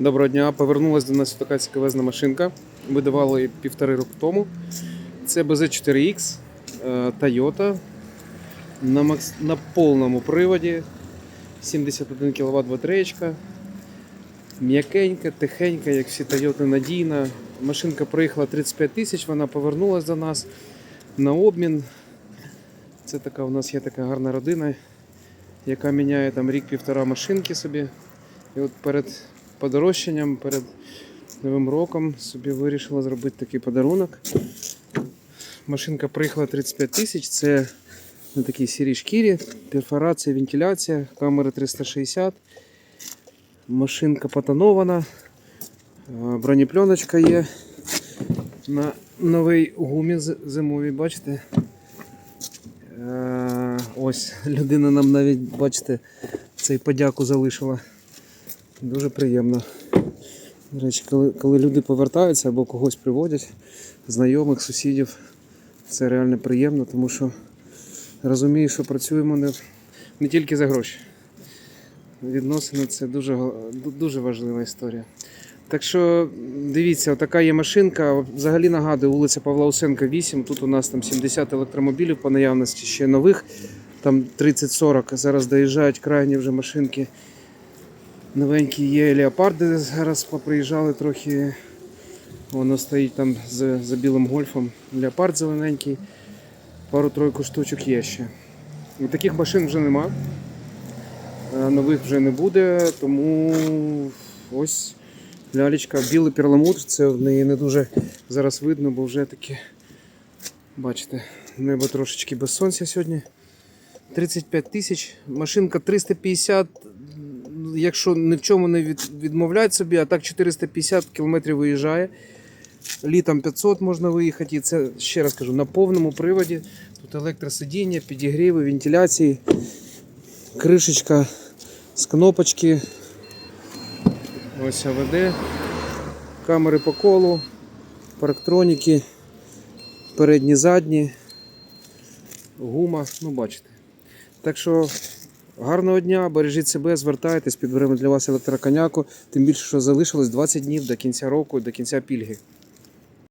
Доброго дня. Повернулася до нас така цікавезна машинка. Видавали півтори року тому. Це BZ4X е, Toyota на, макс... на повному приводі. 71 кВт батареєчка. М'якенька, тихенька, як всі Toyota надійна. Машинка проїхала 35 тисяч, вона повернулася до нас на обмін. Це така у нас є така гарна родина, яка міняє там рік-півтора машинки собі. І от перед подорожчанням, перед Новим роком собі вирішила зробити такий подарунок. Машинка приїхала 35 тисяч, це на такій сірій шкірі, перфорація, вентиляція, камери 360. Машинка потонована, бронепленочка є на новій гумі зимовій, бачите? Е, Ось людина нам навіть, бачите, цей подяку залишила. Дуже приємно. До речі, коли, коли люди повертаються або когось приводять, знайомих, сусідів, це реально приємно, тому що розумію, що працюємо не, не тільки за гроші. Відносини це дуже, дуже важлива історія. Так що дивіться, така є машинка. Взагалі нагадую, вулиця Павла Усенка 8. Тут у нас там 70 електромобілів по наявності ще нових, там 30-40. Зараз доїжджають крайні вже машинки. Новенькі є леопарди, зараз поприїжджали трохи. Воно стоїть там за, за білим гольфом. Леопард зелененький. Пару-тройку штучок є ще. І таких машин вже нема. Е, Нових вже не буде, тому ось лялечка, білий перламутр, це в неї не дуже зараз видно, бо вже таке, бачите, небо трошечки без сонця сьогодні. 35 тисяч, машинка 350, якщо ні в чому не від, відмовляють собі, а так 450 км виїжджає. Літом 500 можна виїхати. І це ще раз кажу, на повному приводі. Тут електросидіння, підігріви, вентиляції, кришечка з кнопочки. Ось АВД, камери по колу, парктроніки, передні, задні, гума, ну бачите. Так що гарного дня, бережіть себе, звертайтесь, підберемо для вас електроконяку. Тим більше, що залишилось 20 днів до кінця року, до кінця пільги.